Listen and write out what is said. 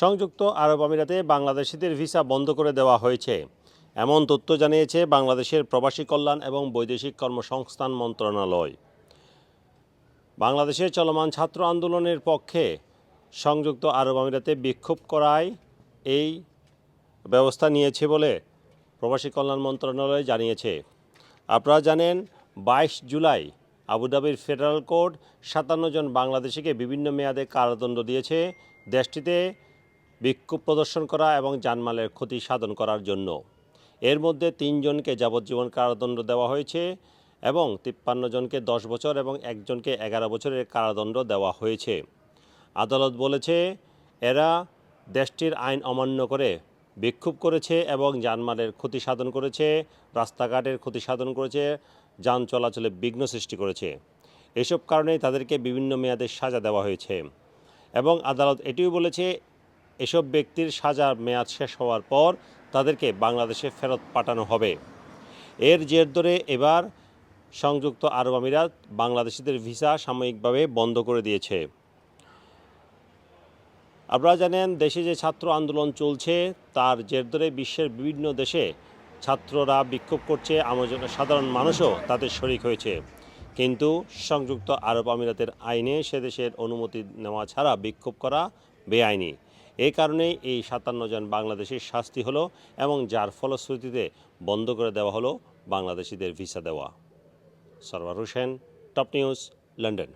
সংযুক্ত আরব আমিরাতে বাংলাদেশিদের ভিসা বন্ধ করে দেওয়া হয়েছে। এমন তথ্য জানিয়েছে বাংলাদেশের প্রবাসী কল্যাণ এবং বৈদেশিক কর্মসংস্থান মন্ত্রণালয়। বাংলাদেশের চলমান ছাত্র আন্দোলনের পক্ষে সংযুক্ত আরব আমিরাতে বিক্ষোভ করায় এই ব্যবস্থা নিয়েছে বলে প্রবাসী কল্যাণ মন্ত্রণালয় জানিয়েছে। আপনারা জানেন, বাইশ জুলাই আবুধাবির ফেডারেল কোর্ট সাতান্ন জন বাংলাদেশিকে বিভিন্ন মেয়াদে কারাদণ্ড দিয়েছে। দেশটিতে বিক্ষোভ প্রদর্শন করা এবং জানমালের ক্ষতি সাধন করার জন্য। এর মধ্যে তিনজনকে যাবজ্জীবন কারাদণ্ড দেওয়া হয়েছে এবং তিপ্পান্ন জনকে দশ বছর এবং একজনকে এগারো বছরের কারাদণ্ড দেওয়া হয়েছে। আদালত বলেছে, এরা দেশটির আইন অমান্য করে বিক্ষোভ করেছে এবং যানমালের ক্ষতি সাধন করেছে, রাস্তাঘাটের ক্ষতি সাধন করেছে, যান চলাচলে বিঘ্ন সৃষ্টি করেছে। এসব কারণেই তাদেরকে বিভিন্ন মেয়াদে সাজা দেওয়া হয়েছে। এবং আদালত এটিও বলেছে এসব ব্যক্তির সাজার মেয়াদ শেষ হওয়ার পর তাদেরকে বাংলাদেশে ফেরত পাঠানো হবে। এর জের ধরে এবার সংযুক্ত আরব আমিরাত বাংলাদেশিদের ভিসা সাময়িকভাবে বন্ধ করে দিয়েছে। আপনারা জানেন, দেশে যে ছাত্র আন্দোলন চলছে, তার জের ধরে বিশ্বের বিভিন্ন দেশে ছাত্ররা বিক্ষোভ করছে। আমাজন সাধারণ মানুষও তাদের শরিক হয়েছে। কিন্তু সংযুক্ত আরব আমিরাতের আইনে সে দেশের অনুমতি নেওয়া ছাড়া বিক্ষোভ করা বেআইনি। এই কারণে এই সাতান্ন জন বাংলাদেশের শাস্তি হলো এবং যার ফলশ্রুতিতে বন্ধ করে দেওয়া হলো বাংলাদেশিদের ভিসা দেওয়া। Sarwar Hossain, top news, London.